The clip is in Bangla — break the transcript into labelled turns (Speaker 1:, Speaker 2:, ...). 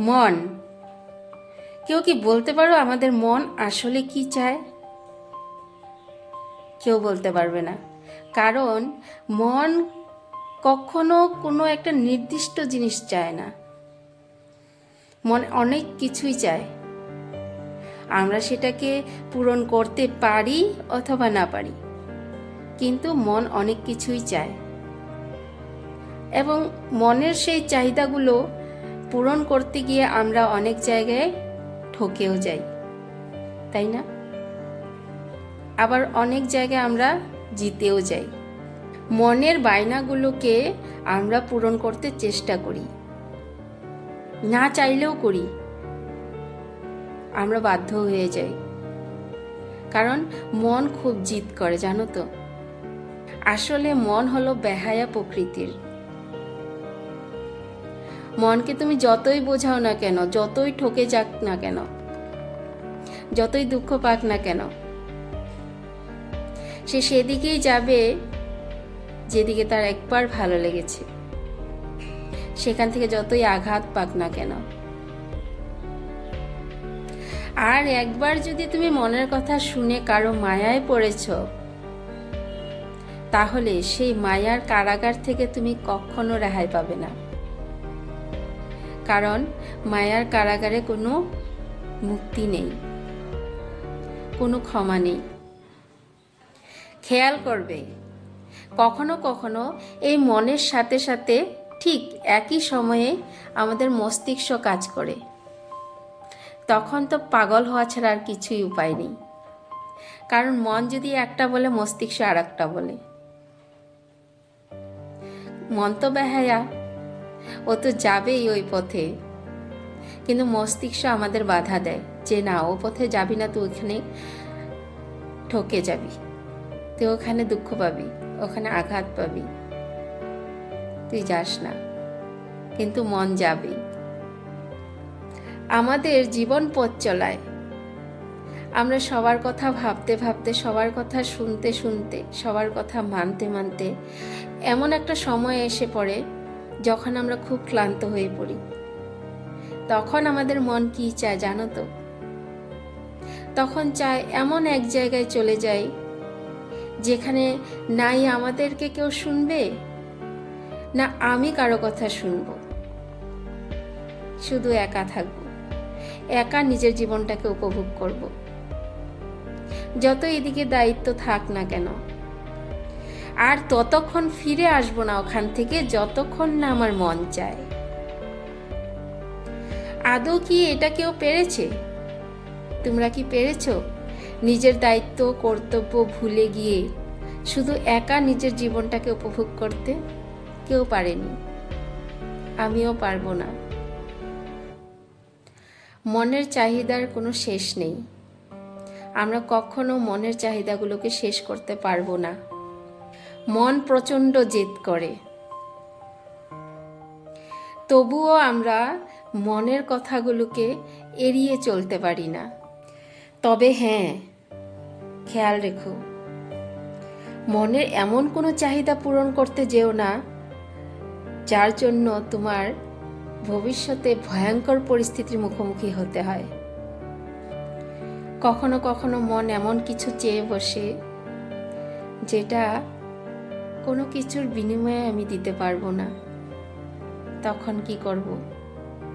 Speaker 1: মন। কেউ কি বলতে পারো আমাদের মন আসলে কি চায়? কেউ বলতে পারবে না। কারণ মন কখনো কোনো একটা নির্দিষ্ট জিনিস চায় না। মন অনেক কিছুই চায়। আমরা সেটাকে পূরণ করতে পারি অথবা না পারি। কিন্তু মন অনেক কিছুই চায়। এবং মনের সেই চাহিদাগুলো পূরণ করতে গিয়ে আমরা অনেক জায়গায় ঠকেও যাই, তাই না? আবার অনেক জায়গায় আমরা জিতেও যাই। মনের বায়নাগুলোকে আমরা পূরণ করতে চেষ্টা করি। না চাইলেও করি। আমরা বাধ্য হয়ে যাই। কারণ মন খুব জিদ করে, জানো তো? আসলে মন হলো বেহায়া প্রকৃতির। মনকে তুমি যতই বোঝাও না কেন, যতই ঠকে যাক না কেন, যতই দুঃখ পাক না কেন, সে সেদিকেই যাবে যেদিকে তার একবার ভালো লেগেছে। সেখান থেকে যতই আঘাত পাক না কেন। আর একবার যদি তুমি মনের কথা শুনে কারও মায়ায় পড়েছ, তাহলে সেই মায়ার কারাগার থেকে তুমি কখনো রেহাই পাবে না। কারণ মায়ার কারাগারে কোনো মুক্তি নেই, কোনো ক্ষমা নেই। খেয়াল করবে, কখনো কখনো এই মনের সাথে সাথে ঠিক একই সময়ে আমাদের মস্তিষ্ক কাজ করে। তখন তো পাগল হওয়া ছাড়া আর কিছুই উপায় নেই। কারণ মন যদি একটা বলে, মস্তিষ্ক আর একটা বলে। মন তো বেহায়া ও তো যাবেই ওই পথে। কিন্তু মস্তিষ্ক আমাদের বাধা দেয় যে, না, ও পথে যাবি না, তুই ওখানে ঠকে যাবি। তুই ওখানে দুঃখ পাবি, ওখানে আঘাত পাবি। তুই যাস না, কিন্তু মন যাবে আমাদের জীবন পথ চলায়। আমরা সবার কথা ভাবতে ভাবতে, সবার কথা শুনতে শুনতে, সবার কথা মানতে মানতে এমন একটা সময় এসে পড়ে যখন আমরা খুব ক্লান্ত হয়ে পড়ি। তখন আমাদের মন কি চায় জানো তো? তখন চায় এমন এক জায়গায় চলে যাই, যেখানে নাই আমাদেরকে কেউ শুনবে, না আমি কারও কথা শুনব। শুধু একা থাকব, একা নিজের জীবনটাকে উপভোগ করব। যত এদিকে দায়িত্ব থাক না কেন আর ততক্ষণ ফিরে আসব না ওখান থেকে যতক্ষণ না আমার মন চায়। আদৌ কি এটা কেউ পেরেছে? তোমরা কি পেরেছ? নিজের দায়িত্ব, কর্তব্য ভুলে গিয়ে শুধু একা নিজের জীবনটাকে উপভোগ করতে কেউ পারেনি। আমিও পারব না। মনের চাহিদার কোনো শেষ নেই। আমরা কখনো মনের চাহিদাগুলোকে শেষ করতে পারব না। মন প্রচণ্ড জেদ করে। তবুও আমরা মনের কথাগুলোকে এড়িয়ে চলতে পারি না। তবে হ্যাঁ খেয়াল রেখো, মনের এমন কোনো চাহিদা পূরণ করতে যেও না, যার জন্য তোমার ভবিষ্যতে ভয়ঙ্কর পরিস্থিতির মুখোমুখি হতে হয়। কখনো কখনো মন এমন কিছু চেয়ে বসে, যেটা কোনো কিছুর বিনিময়ে আমি দিতে পারব না। তখন কি করব?